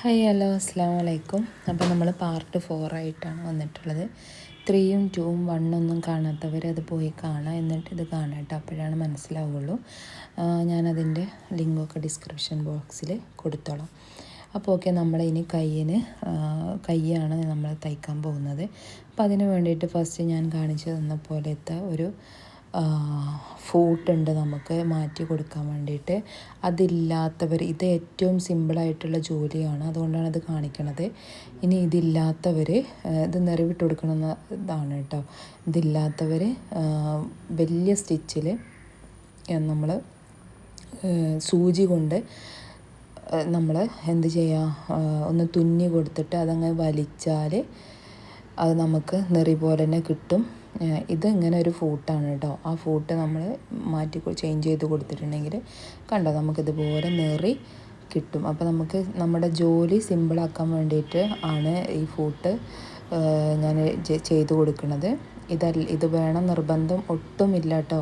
Hi hello അസ്സാം വലൈക്കും അപ്പോൾ നമ്മൾ പാർട്ട് ഫോർ ആയിട്ടാണ് വന്നിട്ടുള്ളത്. ത്രീയും ടൂവും വണ്ണൊന്നും കാണാത്തവർ അത് പോയി കാണാം. എന്നിട്ട് ഇത് കാണാട്ടോ. അപ്പോഴാണ് മനസ്സിലാവുള്ളൂ. ഞാനതിന്റെ ലിങ്കൊക്കെ ഡിസ്ക്രിപ്ഷൻ ബോക്സിൽ കൊടുത്തോളാം. അപ്പോൾ ഓക്കെ നമ്മൾ ഇനി കയ്യിന് കയ്യാണ് നമ്മൾ തയ്ക്കാൻ പോകുന്നത്. അപ്പോൾ അതിന് വേണ്ടിയിട്ട് ഫസ്റ്റ് ഞാൻ കാണിച്ചു തന്ന പോലത്തെ ഒരു ഫൂട്ടുണ്ട് നമുക്ക് മാറ്റി കൊടുക്കാൻ വേണ്ടിയിട്ട്. അതില്ലാത്തവർ ഇത് ഏറ്റവും സിമ്പിളായിട്ടുള്ള ജോലിയാണ്. അതുകൊണ്ടാണ് ഇത് കാണിക്കണത്. ഇനി ഇതില്ലാത്തവർ ഇത് നിറവിട്ട് കൊടുക്കണമെന്ന ഇതാണ് കേട്ടോ. ഇതില്ലാത്തവർ വലിയ സ്റ്റിച്ചിൽ നമ്മൾ സൂചി കൊണ്ട് നമ്മൾ എന്ത് ചെയ്യുക ഒന്ന് തുന്നി കൊടുത്തിട്ട് അതങ്ങ് വലിച്ചാൽ അത് നമുക്ക് നിറി പോലെ തന്നെ കിട്ടും. ഇത് ഇങ്ങനെ ഒരു ഫൂട്ടാണ് കേട്ടോ. ആ ഫൂട്ട് നമ്മൾ മാറ്റി ചേഞ്ച് ചെയ്ത് കൊടുത്തിട്ടുണ്ടെങ്കിൽ കണ്ടോ നമുക്കിതുപോലെ നേറി കിട്ടും. അപ്പോൾ നമുക്ക് നമ്മുടെ ജോലി സിമ്പിളാക്കാൻ വേണ്ടിയിട്ട് ആണ് ഈ ഫൂട്ട് ഞാൻ ചെയ്തു കൊടുക്കുന്നത്. ഇതല്ല ഇത് വേണം നിർബന്ധം ഒട്ടുമില്ല കേട്ടോ.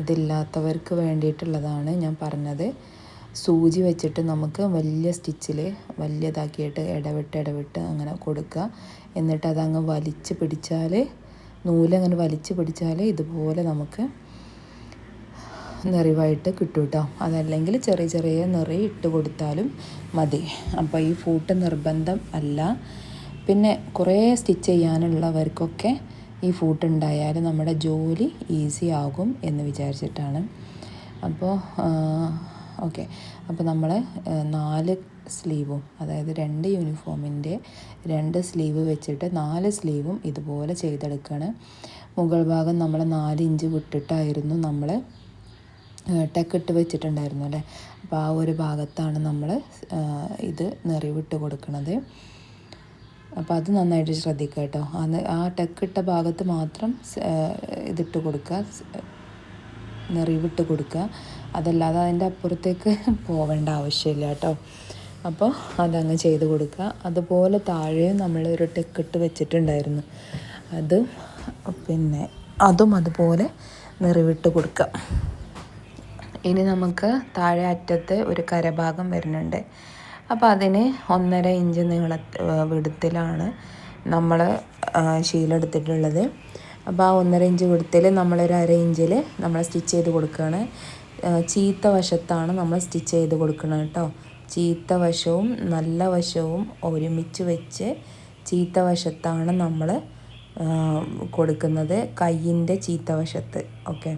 ഇതില്ലാത്തവർക്ക് വേണ്ടിയിട്ടുള്ളതാണ് ഞാൻ പറഞ്ഞത്. സൂചി വെച്ചിട്ട് നമുക്ക് വലിയ സ്റ്റിച്ചിൽ വലിയതാക്കിയിട്ട് ഇടവിട്ട് ഇടവിട്ട് അങ്ങനെ കൊടുക്കുക. എന്നിട്ട് അതങ്ങ് വലിച്ച് പിടിച്ചാൽ നൂലങ്ങനെ വലിച്ചു പിടിച്ചാൽ ഇതുപോലെ നമുക്ക് നിറവായിട്ട് കിട്ടും കേട്ടോ അതല്ലെങ്കിൽ ചെറിയ ചെറിയ നിറി ഇട്ട് കൊടുത്താലും മതി. അപ്പോൾ ഈ ഫൂട്ട് നിർബന്ധം അല്ല. പിന്നെ കുറേ സ്റ്റിച്ച് ചെയ്യാനുള്ളവർക്കൊക്കെ ഈ ഫൂട്ട് ഉണ്ടായാൽ നമ്മുടെ ജോലി ഈസി ആകും എന്ന് വിചാരിച്ചിട്ടാണ്. അപ്പോൾ ഓക്കെ. അപ്പോൾ നമ്മൾ നാല് സ്ലീവും അതായത് രണ്ട് യൂണിഫോമിന്റെ രണ്ട് സ്ലീവ് വെച്ചിട്ട് നാല് സ്ലീവും ഇതുപോലെ ചെയ്തെടുക്കുകയാണ് മുകൾ ഭാഗം നമ്മൾ നാല് ഇഞ്ച് വിട്ടിട്ടായിരുന്നു നമ്മൾ ടെക്കിട്ട് വെച്ചിട്ടുണ്ടായിരുന്നു അല്ലേ? അപ്പോൾ ആ ഒരു ഭാഗത്താണ് നമ്മൾ ഇത് നിറവിട്ട് കൊടുക്കുന്നത് അപ്പോൾ അത് നന്നായിട്ട് ശ്രദ്ധിക്കുക കേട്ടോ. അത് ആ ടെക്കിട്ട ഭാഗത്ത് മാത്രം ഇതിട്ട് കൊടുക്കുക നിറവിട്ട് കൊടുക്കുക. അതല്ലാതെ അതിന്റെ അപ്പുറത്തേക്ക് പോവേണ്ട ആവശ്യമില്ല കേട്ടോ. അപ്പോൾ അതങ്ങ് ചെയ്ത് കൊടുക്കുക. അതുപോലെ താഴെയും നമ്മൾ ഒരു ടെക്കിട്ട് വെച്ചിട്ടുണ്ടായിരുന്നു. അത് പിന്നെ അതും അതുപോലെ നിറവിട്ട് കൊടുക്കുക. ഇനി നമുക്ക് താഴെ അറ്റത്ത് ഒരു കരഭാഗം വരുന്നുണ്ട്. അപ്പോൾ അതിന് ഒന്നര ഇഞ്ച് നീള വിടുത്തിലാണ് നമ്മൾ ശീലെടുത്തിട്ടുള്ളത് അപ്പോൾ ആ ഒന്നര ഇഞ്ച് വിടുത്തിൽ നമ്മളൊരു അര ഇഞ്ചിൽ നമ്മൾ സ്റ്റിച്ച് ചെയ്ത് കൊടുക്കുകയാണ്. ചീത്ത വശത്താണ് നമ്മൾ സ്റ്റിച്ച് ചെയ്ത് കൊടുക്കുന്നത് കേട്ടോ. ചീത്ത വശവും നല്ല വശവും ഒരുമിച്ച് വെച്ച് ചീത്ത വശത്താണ് നമ്മൾ കൊടുക്കുന്നത്. കയ്യിന്റെ ചീത്ത വശത്ത് ഓക്കെ?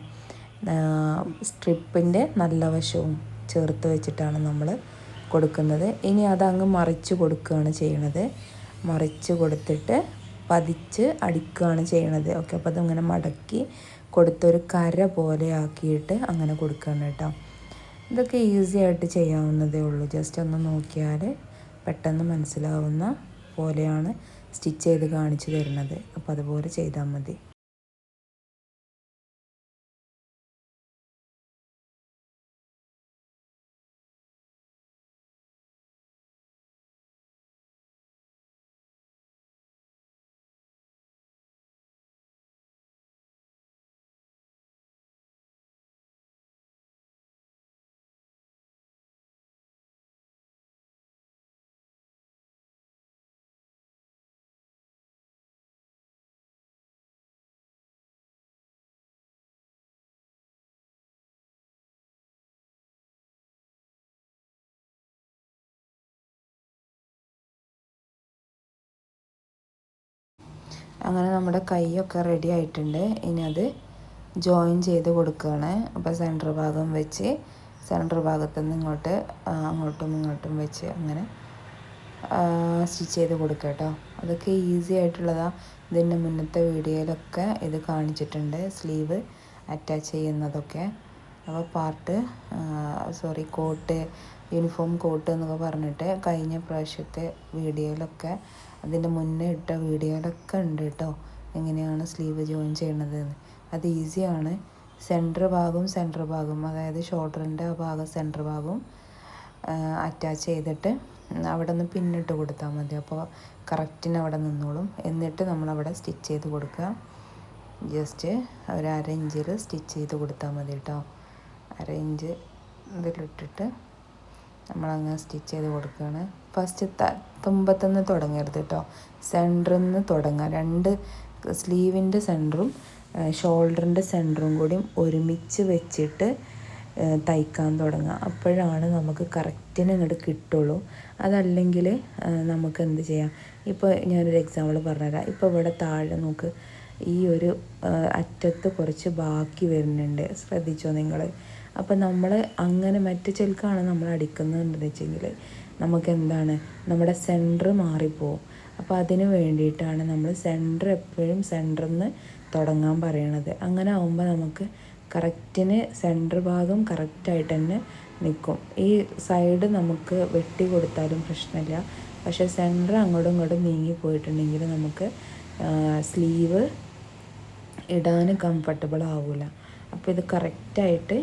സ്ട്രിപ്പിന്റെ നല്ല വശവും ചേർത്ത് വെച്ചിട്ടാണ് നമ്മൾ കൊടുക്കുന്നത്. ഇനി അതങ്ങ് മറിച്ച് കൊടുക്കുകയാണ് ചെയ്യണത്. മറിച്ച് കൊടുത്തിട്ട് പതിച്ച് അടിക്കുകയാണ് ചെയ്യണത്. ഓക്കെ അപ്പോൾ അതങ്ങനെ മടക്കി കൊടുത്തൊരു കര പോലെ ആക്കിയിട്ട് അങ്ങനെ കൊടുക്കുകയാണ് കേട്ടോ. ഇതൊക്കെ ഈസി ആയിട്ട് ചെയ്യാവുന്നതേ ഉള്ളൂ. ജസ്റ്റ് ഒന്ന് നോക്കിയാൽ പെട്ടെന്ന് മനസ്സിലാവുന്ന പോലെയാണ് സ്റ്റിച്ച് ചെയ്ത് കാണിച്ചു തരുന്നത്. അപ്പോൾ അതുപോലെ ചെയ്താൽ മതി. അങ്ങനെ നമ്മുടെ കൈയൊക്കെ റെഡി ആയിട്ടുണ്ട്. ഇനി അത് ജോയിൻ ചെയ്ത് കൊടുക്കുകയാണ്. അപ്പോൾ സെന്റർ ഭാഗം വെച്ച് സെന്റർ ഭാഗത്ത് നിന്ന് ഇങ്ങോട്ട് അങ്ങോട്ടും ഇങ്ങോട്ടും വെച്ച് അങ്ങനെ സ്റ്റിച്ച് ചെയ്ത് കൊടുക്കുക കേട്ടോ. അതൊക്കെ ഈസി ആയിട്ടുള്ളതാണ് ഇതിന്റെ മുന്നത്തെ വീഡിയോയിലൊക്കെ ഇത് കാണിച്ചിട്ടുണ്ട്. സ്ലീവ് അറ്റാച്ച് ചെയ്യുന്നതൊക്കെ. അപ്പോൾ part sorry coat uniform coat എന്നൊക്കെ പറഞ്ഞിട്ട് കഴിഞ്ഞ പ്രാവശ്യത്തെ വീഡിയോയിലൊക്കെ അതിന്റെ മുന്നേ ഇട്ട വീഡിയോയിലൊക്കെ ഉണ്ട് കേട്ടോ. എങ്ങനെയാണ് സ്ലീവ് ജോയിൻ ചെയ്യണത് എന്ന് അത് ഈസിയാണ്. സെന്റർ ഭാഗവും സെന്റർ ഭാഗവും അതായത് ഷോൾഡറിന്റെ ആ ഭാഗം സെന്റർ ഭാഗവും അറ്റാച്ച് ചെയ്തിട്ട് അവിടെ നിന്ന് പിന്നിട്ട് കൊടുത്താൽ മതി. അപ്പോൾ കറക്റ്റിന് അവിടെ നിന്നോളും. എന്നിട്ട് നമ്മളവിടെ സ്റ്റിച്ച് ചെയ്ത് കൊടുക്കുക. ജസ്റ്റ് ഒരു അര ഇഞ്ചിൽ സ്റ്റിച്ച് ചെയ്ത് കൊടുത്താൽ മതി കേട്ടോ. അര ഇഞ്ച് ഇതിലിട്ടിട്ട് നമ്മളങ്ങനെ സ്റ്റിച്ച് ചെയ്ത് കൊടുക്കുകയാണ്. ഫസ്റ്റ് ത തുമ്പത്തുനിന്ന് തുടങ്ങരുത് കേട്ടോ സെന്ററിൽ നിന്ന് തുടങ്ങുക രണ്ട് സ്ലീവിന്റെ സെന്ററും ഷോൾഡറിന്റെ സെന്ററും കൂടി ഒരുമിച്ച് വെച്ചിട്ട് തയ്ക്കാൻ തുടങ്ങുക അപ്പോഴാണ് നമുക്ക് കറക്റ്റിന് ഇങ്ങോട്ട് കിട്ടുള്ളൂ. അതല്ലെങ്കിൽ നമുക്ക് എന്ത് ചെയ്യാം? ഇപ്പോൾ ഞാനൊരു എക്സാമ്പിൾ പറഞ്ഞുതരാം. ഇപ്പോൾ ഇവിടെ താഴെ നോക്ക്. ഈ ഒരു അറ്റത്ത് കുറച്ച് ബാക്കി വരുന്നുണ്ട്. ശ്രദ്ധിച്ചോ നിങ്ങൾ? അപ്പോൾ നമ്മൾ അങ്ങനെ മറ്റു ചെൽക്കാണ് നമ്മൾ അടിക്കുന്നതെന്ന് വെച്ചെങ്കിൽ നമുക്ക് എന്താണ് നമ്മുടെ സെന്റർ മാറിപ്പോവും. അപ്പോൾ അതിന് വേണ്ടിയിട്ടാണ് നമ്മൾ സെന്റർ എപ്പോഴും സെന്ററിൽ നിന്ന് തുടങ്ങാൻ പറയണത്. അങ്ങനെ ആകുമ്പോൾ നമുക്ക് കറക്റ്റിന് സെന്റർ ഭാഗം കറക്റ്റായിട്ട് തന്നെ നിൽക്കും ഈ സൈഡ് നമുക്ക് വെട്ടി കൊടുത്താലും പ്രശ്നമില്ല. പക്ഷേ സെന്റർ അങ്ങോട്ടും ഇങ്ങോട്ടും നീങ്ങി പോയിട്ടുണ്ടെങ്കിൽ നമുക്ക് സ്ലീവ് ഇടാൻ കംഫർട്ടബിൾ ആവില്ല അപ്പോൾ ഇത് കറക്റ്റായിട്ട്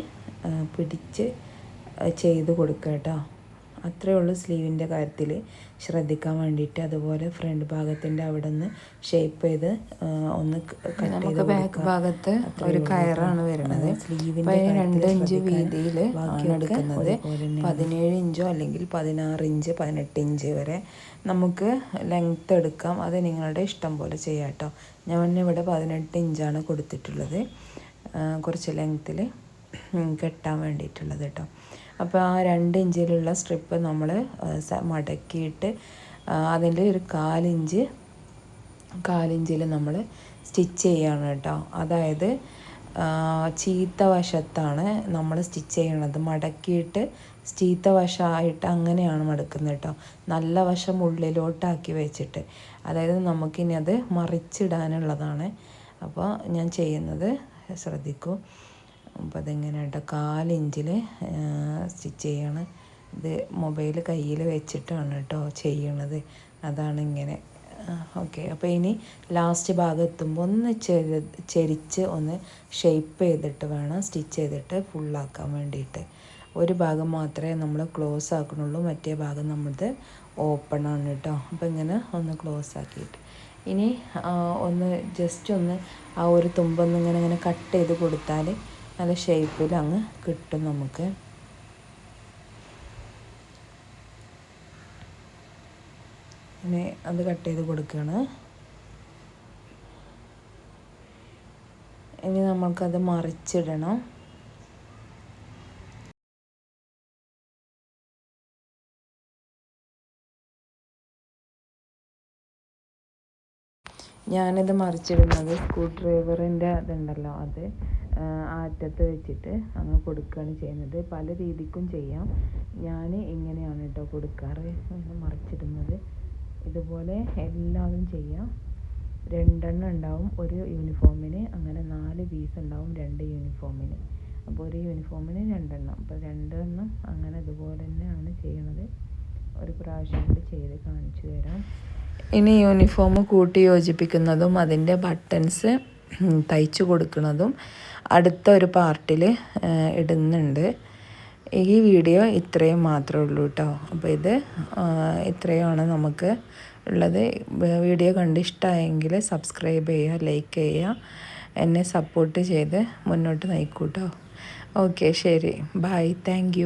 പിടിച്ച് ചെയ്ത് കൊടുക്കുക കേട്ടോ. അത്രയേ ഉള്ളൂ സ്ലീവിന്റെ കാര്യത്തിൽ. ശ്രദ്ധിക്കാൻ വേണ്ടിയിട്ട് അതുപോലെ ഫ്രണ്ട് ഭാഗത്തിന്റെ അവിടെ നിന്ന് ഷേപ്പ് ചെയ്ത് ഒന്ന് കട്ട് ചെയ്ത് ബാക്ക് ഭാഗത്ത് ഒരു കയറാണ് വരുന്നത്. സ്ലീവിന്റെ രണ്ട് ഇഞ്ച് വീതിയിൽ എടുക്കുന്നത് പതിനേഴ് ഇഞ്ചോ അല്ലെങ്കിൽ പതിനാറ് ഇഞ്ച് പതിനെട്ട് ഇഞ്ച് വരെ നമുക്ക് ലെങ്ത്ത് എടുക്കാം. അത് നിങ്ങളുടെ ഇഷ്ടം പോലെ ചെയ്യാം കേട്ടോ. ഞാൻ ഇവിടെ പതിനെട്ട് ഇഞ്ചാണ് കൊടുത്തിട്ടുള്ളത്. കുറച്ച് ലെങ്ത്തിൽ കെട്ടാൻ വേണ്ടിയിട്ടുള്ളത് കേട്ടോ. അപ്പോൾ ആ രണ്ട് ഇഞ്ചിലുള്ള സ്ട്രിപ്പ് നമ്മൾ മടക്കിയിട്ട് അതിന്റെ ഒരു കാലിഞ്ച് കാലിഞ്ചിൽ നമ്മൾ സ്റ്റിച്ച് ചെയ്യാണ് കേട്ടോ. അതായത് ചീത്ത വശത്താണ് നമ്മൾ സ്റ്റിച്ച് ചെയ്യണത്. മടക്കിയിട്ട് ചീത്ത വശമായിട്ട് അങ്ങനെയാണ് മടക്കുന്നത് കേട്ടോ. നല്ല വശം ഉള്ളിലോട്ടാക്കി വെച്ചിട്ട്. അതായത് നമുക്കിനി അത് മറിച്ചിടാനുള്ളതാണ്. അപ്പോൾ ഞാൻ ചെയ്യുന്നത് ശ്രദ്ധിക്കൂ. അപ്പോൾ അതെങ്ങനെ കാലിഞ്ചിൽ സ്റ്റിച്ച് ചെയ്യണം. ഇത് മൊബൈൽ കയ്യിൽ വെച്ചിട്ടാണ് കേട്ടോ ചെയ്യണത്. അതാണ് ഇങ്ങനെ. ഓക്കെ. അപ്പോൾ ഇനി ലാസ്റ്റ് ഭാഗം എത്തുമ്പോൾ ഒന്ന് ചെരി ചെരിച്ച് ഒന്ന് ഷേപ്പ് ചെയ്തിട്ട് വേണം സ്റ്റിച്ച് ചെയ്തിട്ട് ഫുള്ളാക്കാൻ വേണ്ടിയിട്ട്. ഒരു ഭാഗം മാത്രമേ നമ്മൾ ക്ലോസ് ആക്കണുള്ളൂ. മറ്റേ ഭാഗം നമ്മളത് ഓപ്പൺ ആണ് കേട്ടോ അപ്പോൾ ഇങ്ങനെ ഒന്ന് ക്ലോസ് ആക്കിയിട്ട്. ഇനി ഒന്ന് ജസ്റ്റ് ഒന്ന് ആ ഒരു തുമ്പൊന്ന് ഇങ്ങനെ ഇങ്ങനെ കട്ട് ചെയ്ത് കൊടുത്താൽ നല്ല ഷേപ്പിൽ അങ്ങ് കിട്ടും നമുക്ക്. ഇനി അത് കട്ട് ചെയ്ത് കൊടുക്കുകയാണ് ഇനി നമ്മൾക്കത് മറിച്ചിടണം. ഞാനിത് മറിച്ചിടുന്നത് സ്ക്രൂ ഡ്രൈവറിന്റെ ഇതുണ്ടല്ലോ അത് അറ്റത്ത് വെച്ചിട്ട് അങ്ങ് കൊടുക്കുകയാണ് ചെയ്യുന്നത്. പല രീതിക്കും ചെയ്യാം. ഞാൻ ഇങ്ങനെയാണ് കേട്ടോ കൊടുക്കാറ്. ഇങ്ങനെ മറിച്ചിടുന്നത്. ഇതുപോലെ എല്ലാവരും ചെയ്യാം. രണ്ടെണ്ണം ഉണ്ടാവും ഒരു യൂണിഫോമിന് അങ്ങനെ നാല് പീസ് ഉണ്ടാവും രണ്ട് യൂണിഫോമിന് അപ്പോൾ ഒരു യൂണിഫോമിന് രണ്ടെണ്ണം. അപ്പോൾ രണ്ടെണ്ണം അങ്ങനെ ഇതുപോലെ തന്നെയാണ് ചെയ്യുന്നത് ഒരു പ്രാവശ്യം കൂടി ചെയ്ത് കാണിച്ചു തരാം. ഇനി യൂണിഫോം കൂട്ടി യോജിപ്പിക്കുന്നതും അതിന്റെ ബട്ടൺസ് തയ്ച്ചു കൊടുക്കുന്നതും അടുത്ത ഒരു പാർട്ടിൽ ഇടുന്നുണ്ട്. ഈ വീഡിയോ ഇത്രയും മാത്രമേ ഉള്ളൂ കേട്ടോ അപ്പോൾ ഇത് ഇത്രയുമാണ് നമുക്ക് ഉള്ളത്. വീഡിയോ കണ്ട് ഇഷ്ടമായെങ്കിൽ സബ്സ്ക്രൈബ് ചെയ്യുക ലൈക്ക് ചെയ്യുക. എന്നെ സപ്പോർട്ട് ചെയ്ത് മുന്നോട്ട് നയിക്കൂട്ടോ ഓക്കെ ശരി. Bye thank